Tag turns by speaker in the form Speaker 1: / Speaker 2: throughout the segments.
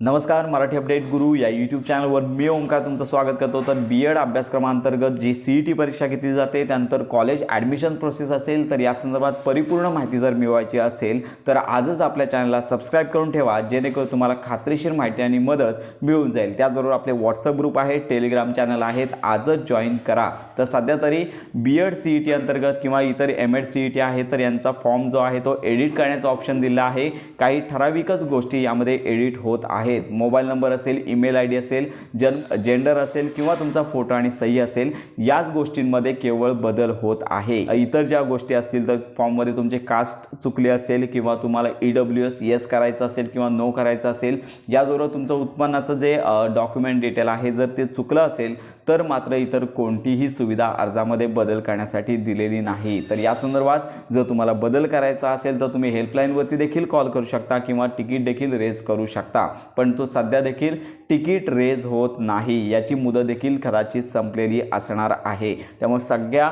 Speaker 1: नमस्कार मराठी अपडेट गुरु या यूट्यूब चॅनलवर मी ओंकार तुमचं स्वागत करतो. तर बी एड अभ्यासक्रमांतर्गत जी सी ई टी परीक्षा घेतली जाते त्यानंतर कॉलेज ॲडमिशन प्रोसेस असेल तर या संदर्भात परिपूर्ण माहिती जर मिळवायची असेल तर आजच आपल्या चॅनलला सबस्क्राईब करून ठेवा जेणेकरून तुम्हाला खात्रीशीर माहिती आणि मदत मिळून जाईल. त्याचबरोबर आपले व्हॉट्सअप ग्रुप आहे टेलिग्राम चॅनल आहेत आजच जॉईन करा. तर सध्या तरी B Ed C E T अंतर्गत किंवा इतर M Ed C E T आहे तर यांचा फॉर्म जो आहे तो एडिट करण्याचा ऑप्शन दिला आहे. काही ठराविकच गोष्टी यामध्ये एडिट होत आहे आहेत मोबाईल नंबर असेल ईमेल आय डी असेल जन जेंडर असेल किंवा तुमचा फोटो आणि सही असेल याच गोष्टींमध्ये केवळ बदल होत आहे. इतर ज्या गोष्टी असतील तर फॉर्ममध्ये तुमचे कास्ट चुकले असेल किंवा तुम्हाला ई डब्ल्यू एस येस करायचं असेल किंवा नो करायचं असेल याचबरोबर तुमचं उत्पन्नाचं जे डॉक्युमेंट डिटेल आहे जर ते चुकलं असेल तर मात्र इतर कोणतीही सुविधा अर्जामध्ये बदल करण्यासाठी दिलेली नाही. तर या संदर्भात जर तुम्हाला बदल करायचा असेल तर तुम्ही हेल्पलाईनवरती देखील कॉल करू शकता किंवा तिकीट देखील रेज करू शकता. पण तो सध्या देखील तिकीट रेज होत नाही. याची मुदत देखील कदाचित संपलेली असणार आहे. त्यामुळे सगळ्या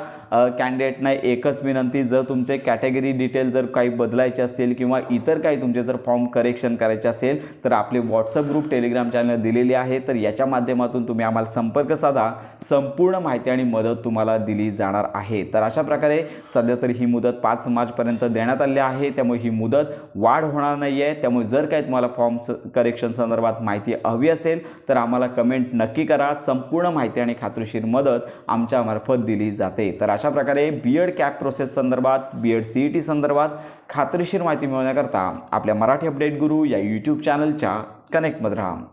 Speaker 1: कॅन्डिडेटना एकच विनंती जर तुमचे कॅटेगरी डिटेल जर काही बदलायचे असतील किंवा इतर काही तुमचे जर फॉर्म करेक्शन करायचे असेल तर आपले व्हॉट्सअप ग्रुप टेलिग्राम चॅनल दिलेले आहे. तर याच्या माध्यमातून तुम्ही आम्हाला संपर्क साधा. संपूर्ण माहिती आणि मदत तुम्हाला दिली जाणार आहे. तर अशा प्रकारे सध्या तरी ही मुदत पाच मार्चपर्यंत देण्यात आली आहे. त्यामुळे ही मुदत वाढ होणार नाही आहे त्यामुळे जर काही तुम्हाला फॉर्म करेक्शन संदर्भात माहिती हवी असेल तर आम्हाला कमेंट नक्की करा. संपूर्ण माहिती आणि खात्रीशीर मदत आमच्यामार्फत दिली जाते. तर अशा प्रकारे बी एड कॅप प्रोसेस संदर्भात B Ed C E T संदर्भात खात्रीशीर माहिती मिळवण्याकरता आपल्या मराठी अपडेट गुरु या यूट्यूब चॅनलच्या कनेक्टमध्ये राहा.